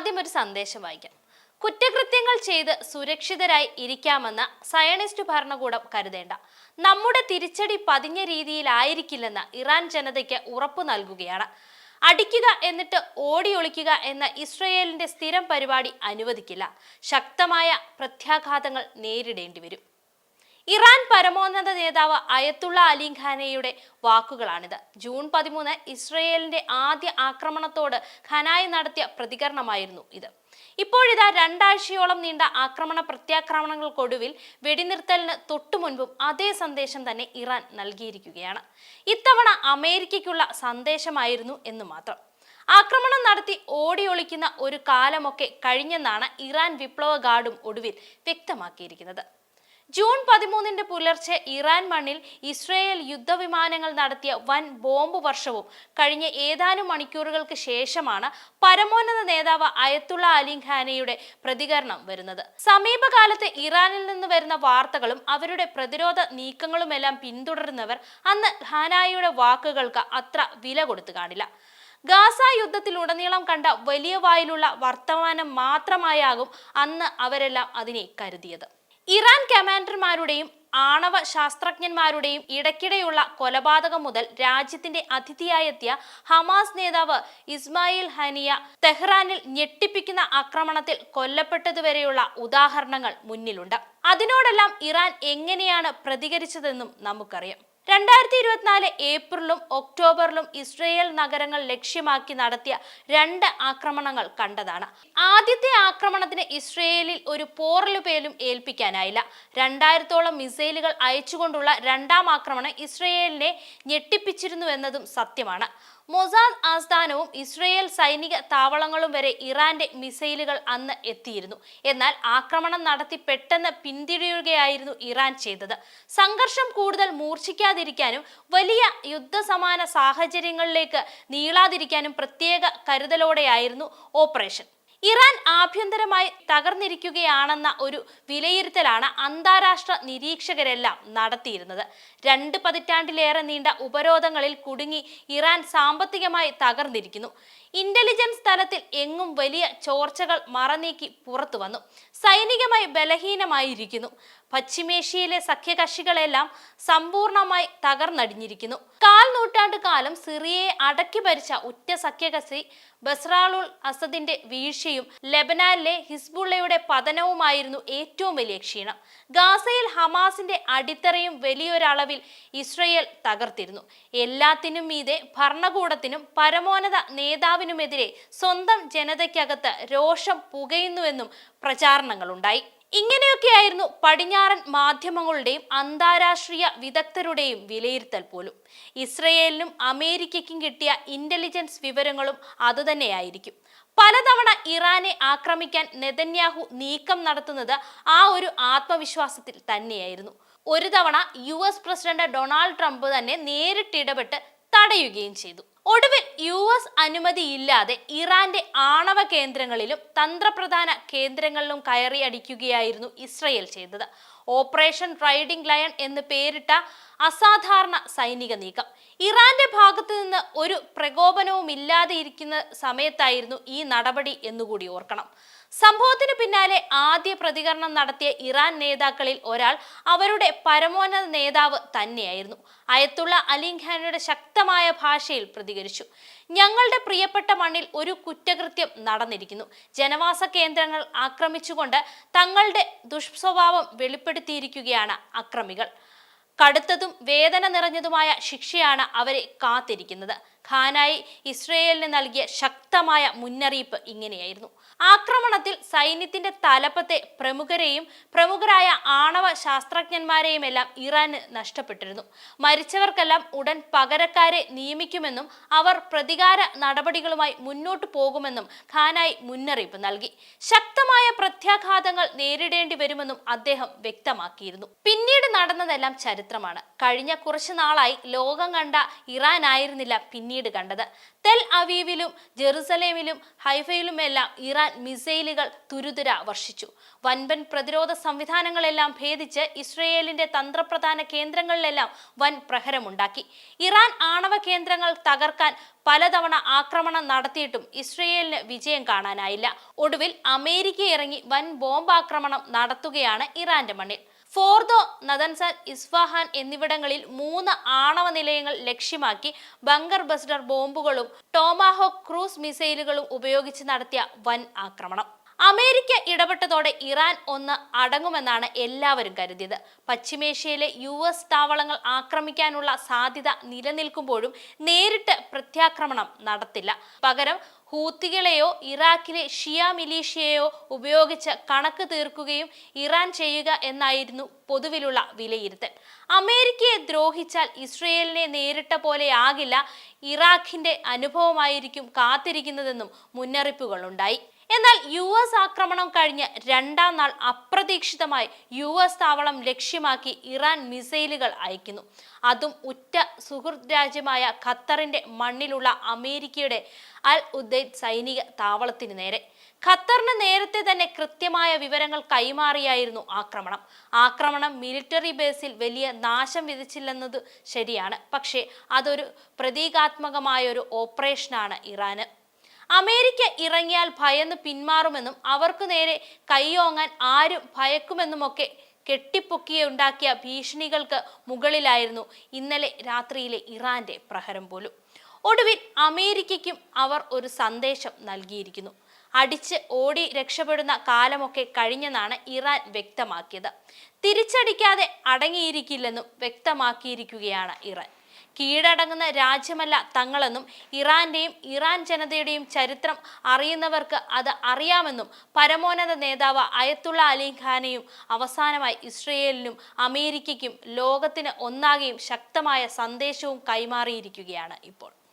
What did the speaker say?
ആദ്യം ഒരു സന്ദേശം വായിക്കാം. കുറ്റകൃത്യങ്ങൾ ചെയ്ത് സുരക്ഷിതരായി ഇരിക്കാമെന്ന് സയണിസ്റ്റ് ഭരണകൂടം കരുതേണ്ട. നമ്മുടെ തിരിച്ചടി പതിഞ്ഞ രീതിയിലായിരിക്കില്ലെന്ന് ഇറാൻ ജനതയ്ക്ക് ഉറപ്പു നൽകുകയാണ്. അടിക്കുക എന്നിട്ട് ഓടിയൊളിക്കുക എന്ന ഇസ്രയേലിന്റെ സ്ഥിരം പരിപാടി അനുവദിക്കില്ല. ശക്തമായ പ്രത്യാഘാതങ്ങൾ നേരിടേണ്ടി വരും. ഇറാൻ പരമോന്നത നേതാവ് അയത്തുള്ള അലി ഖാനയുടെ വാക്കുകളാണിത്. ജൂൺ പതിമൂന്ന് ഇസ്രയേലിന്റെ ആദ്യ ആക്രമണത്തോട് ഖനായി നടത്തിയ പ്രതികരണമായിരുന്നു ഇത്. ഇപ്പോഴിതാ രണ്ടാഴ്ചയോളം നീണ്ട ആക്രമണ പ്രത്യാക്രമണങ്ങൾക്കൊടുവിൽ വെടിനിർത്തലിന് തൊട്ടു മുൻപും അതേ സന്ദേശം തന്നെ ഇറാൻ നൽകിയിരിക്കുകയാണ്. ഇത്തവണ അമേരിക്കയ്ക്കുള്ള സന്ദേശമായിരുന്നു എന്ന് മാത്രം. ആക്രമണം നടത്തി ഓടിയൊളിക്കുന്ന ഒരു കാലമൊക്കെ കഴിഞ്ഞെന്നാണ് ഇറാൻ വിപ്ലവ ഗാർഡും ഒടുവിൽ വ്യക്തമാക്കിയിരിക്കുന്നത്. ജൂൺ പതിമൂന്നിന്റെ പുലർച്ചെ ഇറാൻ മണ്ണിൽ ഇസ്രയേൽ യുദ്ധവിമാനങ്ങൾ നടത്തിയ വൻ ബോംബ് വർഷവും കഴിഞ്ഞ ഏതാനും മണിക്കൂറുകൾക്ക് ശേഷമാണ് പരമോന്നത നേതാവ് അയത്തുള്ള അലി ഖാനയുടെ പ്രതികരണം വരുന്നത്. സമീപകാലത്ത് ഇറാനിൽ നിന്ന് വരുന്ന വാർത്തകളും അവരുടെ പ്രതിരോധ നീക്കങ്ങളുമെല്ലാം പിന്തുടരുന്നവർ അന്ന് ഖാനായിയുടെ വാക്കുകൾക്ക് അത്ര വില കൊടുത്തു കാണില്ല. ഗാസ യുദ്ധത്തിൽ യുദ്ധത്തിലുടനീളം കണ്ട വലിയ വായിലുള്ള വർത്തമാനം മാത്രമായാകും അന്ന് അവരെല്ലാം അതിനെ കരുതിയത്. ഇറാൻ കമാൻഡർമാരുടെയും ആണവ ശാസ്ത്രജ്ഞന്മാരുടെയും ഇടയ്ക്കിടെയുള്ള കൊലപാതകം മുതൽ രാജ്യത്തിന്റെ അതിഥിയായെത്തിയ ഹമാസ് നേതാവ് ഇസ്മായിൽ ഹനിയ തെഹ്റാനിൽ ഞെട്ടിപ്പിക്കുന്ന ആക്രമണത്തിൽ കൊല്ലപ്പെട്ടതുവരെയുള്ള ഉദാഹരണങ്ങൾ മുന്നിലുണ്ട്. അതിനോടെല്ലാം ഇറാൻ എങ്ങനെയാണ് പ്രതികരിച്ചതെന്നും നമുക്കറിയാം. രണ്ടായിരത്തി ഇരുപത്തിനാല് ഏപ്രിലും ഒക്ടോബറിലും ഇസ്രയേൽ നഗരങ്ങൾ ലക്ഷ്യമാക്കി നടത്തിയ രണ്ട് ആക്രമണങ്ങൾ കണ്ടതാണ്. ആദ്യത്തെ ആക്രമണത്തിന് ഇസ്രയേലിൽ ഒരു പോറലുപേലും ഏൽപ്പിക്കാനായില്ല. രണ്ടായിരത്തോളം മിസൈലുകൾ അയച്ചുകൊണ്ടുള്ള രണ്ടാം ആക്രമണം ഇസ്രയേലിനെ ഞെട്ടിപ്പിച്ചിരുന്നുവെന്നതും സത്യമാണ്. മൊസാദ് ആസ്ഥാനവും ഇസ്രയേൽ സൈനിക താവളങ്ങളും വരെ ഇറാന്റെ മിസൈലുകൾ അന്ന് എത്തിയിരുന്നു. എന്നാൽ ആക്രമണം നടത്തി പെട്ടെന്ന് പിന്തിരിയുകയായിരുന്നു ഇറാൻ ചെയ്തത്. സംഘർഷം കൂടുതൽ മൂർച്ഛിക്കാതിരിക്കാനും വലിയ യുദ്ധസമാന സാഹചര്യങ്ങളിലേക്ക് നീളാതിരിക്കാനും പ്രത്യേക കരുതലോടെയായിരുന്നു ഓപ്പറേഷൻ. ഇറാൻ ആഭ്യന്തരമായി തകർന്നിരിക്കുകയാണെന്ന ഒരു വിലയിരുത്തലാണ് അന്താരാഷ്ട്ര നിരീക്ഷകരെല്ലാം നടത്തിയിരുന്നത്. രണ്ട് പതിറ്റാണ്ടിലേറെ നീണ്ട ഉപരോധങ്ങളിൽ കുടുങ്ങി ഇറാൻ സാമ്പത്തികമായി തകർന്നിരിക്കുന്നു. ഇന്റലിജൻസ് തലത്തിൽ എങ്ങും വലിയ ചോർച്ചകൾ മറനീക്കി പുറത്തു വന്നു സൈനികമായി ബലഹീനമായിരിക്കുന്നു. പശ്ചിമേഷ്യയിലെ സഖ്യകക്ഷികളെല്ലാം സമ്പൂർണമായി തകർന്നടിഞ്ഞിരിക്കുന്നു. കാൽ നൂറ്റാണ്ട് കാലം സിറിയയെ അടക്കി ഭരിച്ച ഉറ്റ സഖ്യകസി ബസ്രാളുൽ അസദിന്റെ വീഴ്ചയും ലെബനാനിലെ ഹിസ്ബുള്ളയുടെ പതനവുമായിരുന്നു ഏറ്റവും വലിയ ക്ഷീണം. ഗാസയിൽ ഹമാസിന്റെ അടിത്തറയും വലിയൊരളവിൽ ഇസ്രയേൽ തകർത്തിരുന്നു. എല്ലാത്തിനും മീതെ ഭരണകൂടത്തിനും പരമോന്നത നേതാവിനുമെതിരെ സ്വന്തം ജനതയ്ക്കകത്ത് രോഷം പുകയുന്നുവെന്നും പ്രചാരണങ്ങളുണ്ടായി. ഇങ്ങനെയൊക്കെയായിരുന്നു പടിഞ്ഞാറൻ മാധ്യമങ്ങളുടെയും അന്താരാഷ്ട്രീയ വിദഗ്ധരുടെയും വിലയിരുത്തൽ പോലും. ഇസ്രയേലിനും അമേരിക്കയ്ക്കും കിട്ടിയ ഇന്റലിജൻസ് വിവരങ്ങളും അതുതന്നെയായിരിക്കും. പലതവണ ഇറാനെ ആക്രമിക്കാൻ നെതന്യാഹു നീക്കം നടത്തുന്നത് ആ ഒരു ആത്മവിശ്വാസത്തിൽ തന്നെയായിരുന്നു. ഒരു തവണ U S president Donald Trump തന്നെ നേരിട്ടിടപെട്ട് തടയുകയും ചെയ്തു. ഒടുവിൽ യു എസ് അനുമതിയില്ലാതെ ഇറാന്റെ ആണവ കേന്ദ്രങ്ങളിലും തന്ത്രപ്രധാന കേന്ദ്രങ്ങളിലും കയറിയടിക്കുകയായിരുന്നു ഇസ്രയേൽ ചെയ്തത്. ഓപ്പറേഷൻ റൈഡിംഗ് ലയൺ എന്ന് പേരിട്ട അസാധാരണ സൈനിക നീക്കം. ഇറാന്റെ ഭാഗത്തു നിന്ന് ഒരു പ്രകോപനവും ഇല്ലാതെ ഇരിക്കുന്ന സമയത്തായിരുന്നു ഈ നടപടി എന്നുകൂടി ഓർക്കണം. സംഭവത്തിന് പിന്നാലെ ആദ്യ പ്രതികരണം നടത്തിയ ഇറാൻ നേതാക്കളിൽ ഒരാൾ അവരുടെ പരമോന്നത നേതാവ് തന്നെയായിരുന്നു. അയത്തുള്ള അലി ഖാനയുടെ ശക്തമായ ഭാഷയിൽ പ്രതികരിച്ചു. ഞങ്ങളുടെ പ്രിയപ്പെട്ട മണ്ണിൽ ഒരു കുറ്റകൃത്യം നടന്നിരിക്കുന്നു. ജനവാസ കേന്ദ്രങ്ങൾ ആക്രമിച്ചുകൊണ്ട് തങ്ങളുടെ ദുഷ്സ്വഭാവം വെളിപ്പെടുത്തിയിരിക്കുകയാണ് അക്രമികൾ. കടുത്തതും വേദന നിറഞ്ഞതുമായ ശിക്ഷയാണ് അവരെ കാത്തിരിക്കുന്നത്. ഖാനായി ഇസ്രയേലിന് നൽകിയ ശക്തമായ മുന്നറിയിപ്പ് ഇങ്ങനെയായിരുന്നു. ആക്രമണത്തിൽ സൈന്യത്തിന്റെ തലപ്പത്തെ പ്രമുഖരെയും പ്രമുഖരായ ആണവ ശാസ്ത്രജ്ഞന്മാരെയും എല്ലാം ഇറാന് നഷ്ടപ്പെട്ടിരുന്നു. മരിച്ചവർക്കെല്ലാം ഉടൻ പകരക്കാരെ നിയമിക്കുമെന്നും അവർ പ്രതികാര നടപടികളുമായി മുന്നോട്ടു പോകുമെന്നും ഖാനായി മുന്നറിയിപ്പ് നൽകി. ശക്തമായ പ്രത്യാഘാതങ്ങൾ നേരിടേണ്ടി വരുമെന്നും അദ്ദേഹം വ്യക്തമാക്കിയിരുന്നു. പിന്നീട് നടന്നതെല്ലാം ചരിത്രമാണ്. കഴിഞ്ഞ കുറച്ചു നാളായി ലോകം കണ്ട ഇറാനായിരുന്നില്ല പിന്നീട് പിന്നീട് കണ്ടത്. തെൽ അവീവിലും ജെറുസലേമിലും ഹൈഫയിലുമെല്ലാം ഇറാൻ മിസൈലുകൾ തുരുതുര വർഷിച്ചു. വൻപൻ പ്രതിരോധ സംവിധാനങ്ങളെല്ലാം ഭേദിച്ച് ഇസ്രയേലിന്റെ തന്ത്രപ്രധാന കേന്ദ്രങ്ങളിലെല്ലാം വൻ പ്രഹരമുണ്ടാക്കി. ഇറാൻ ആണവ കേന്ദ്രങ്ങൾ തകർക്കാൻ പലതവണ ആക്രമണം നടത്തിയിട്ടും ഇസ്രയേലിന് വിജയം കാണാനായില്ല. ഒടുവിൽ അമേരിക്ക ഇറങ്ങി വൻ ബോംബാക്രമണം നടത്തുകയാണ് ഇറാന്റെ മണ്ണിൽ. ഫോർദോ നദൻസാൻ ഇസ്ഫഹാൻ എന്നിവിടങ്ങളിൽ മൂന്ന് ആണവ നിലയങ്ങൾ ലക്ഷ്യമാക്കി ബങ്കർ ബസ്റ്റർ ബോംബുകളും ടോമാഹോ ക്രൂസ് മിസൈലുകളും ഉപയോഗിച്ച് നടത്തിയ വൻ ആക്രമണം. അമേരിക്ക ഇടപെട്ടതോടെ ഇറാൻ ഒന്ന് അടങ്ങുമെന്നാണ് എല്ലാവരും കരുതിയത്. പശ്ചിമേഷ്യയിലെ യു എസ് താവളങ്ങൾ ആക്രമിക്കാനുള്ള സാധ്യത നിലനിൽക്കുമ്പോഴും നേരിട്ട് പ്രത്യാക്രമണം നടത്തില്ല. പകരം ഹൂത്തികളെയോ ഇറാഖിലെ ഷിയ മിലീഷ്യയോ ഉപയോഗിച്ച് കണക്ക് തീർക്കുകയും ഇറാൻ ചെയ്യുക എന്നായിരുന്നു പൊതുവിലുള്ള വിലയിരുത്തൽ. അമേരിക്കയെ ദ്രോഹിച്ചാൽ ഇസ്രയേലിനെ നേരിട്ട പോലെയാകില്ല ഇറാഖിന്റെ അനുഭവമായിരിക്കും കാത്തിരിക്കുന്നതെന്നും മുന്നറിയിപ്പുകളുണ്ടായി. എന്നാൽ യു എസ് ആക്രമണം കഴിഞ്ഞ് രണ്ടാം നാൾ അപ്രതീക്ഷിതമായി യു എസ് താവളം ലക്ഷ്യമാക്കി ഇറാൻ മിസൈലുകൾ അയക്കുന്നു. അതും ഉറ്റ സുഹൃദ് രാജ്യമായ ഖത്തറിന്റെ മണ്ണിലുള്ള അമേരിക്കയുടെ അൽ ഉദ്ദേദ് സൈനിക താവളത്തിന് നേരെ. ഖത്തറിന് നേരത്തെ തന്നെ കൃത്യമായ വിവരങ്ങൾ കൈമാറിയായിരുന്നു ആക്രമണം. ആക്രമണം മിലിറ്ററി ബേസിൽ വലിയ നാശം വിധിച്ചില്ലെന്നത് ശരിയാണ്. പക്ഷേ അതൊരു പ്രതീകാത്മകമായ ഒരു ഓപ്പറേഷനാണ് ഇറാന്. അമേരിക്ക ഇറങ്ങിയാൽ ഭയന്ന് പിന്മാറുമെന്നും അവർക്കു നേരെ കൈയോങ്ങാൻ ആരും ഭയക്കുമെന്നുമൊക്കെ കെട്ടിപ്പൊക്കിയുണ്ടാക്കിയ ഭീഷണികൾക്ക് മുകളിലായിരുന്നു ഇന്നലെ രാത്രിയിലെ ഇറാന്റെ പ്രഹരം പോലും. ഒടുവിൽ അമേരിക്കയ്ക്കും അവർ ഒരു സന്ദേശം നൽകിയിരിക്കുന്നു. അടിച്ച് ഓടി രക്ഷപ്പെടുന്ന കാലമൊക്കെ കഴിഞ്ഞെന്നാണ് ഇറാൻ വ്യക്തമാക്കിയത്. തിരിച്ചടിക്കാതെ അടങ്ങിയിരിക്കില്ലെന്നും വ്യക്തമാക്കിയിരിക്കുകയാണ് ഇറാൻ. കീഴടങ്ങുന്ന രാജ്യമല്ല തങ്ങളെന്നും ഇറാന്റെയും ഇറാൻ ജനതയുടെയും ചരിത്രം അറിയുന്നവർക്ക് അത് അറിയാമെന്നും പരമോന്നത നേതാവ് അയത്തുള്ള അലി ഖാനെയും അവസാനമായി ഇസ്രയേലിനും അമേരിക്കയ്ക്കും ലോകത്തിന് ഒന്നാകെയും ശക്തമായ സന്ദേശവും കൈമാറിയിരിക്കുകയാണ് ഇപ്പോൾ.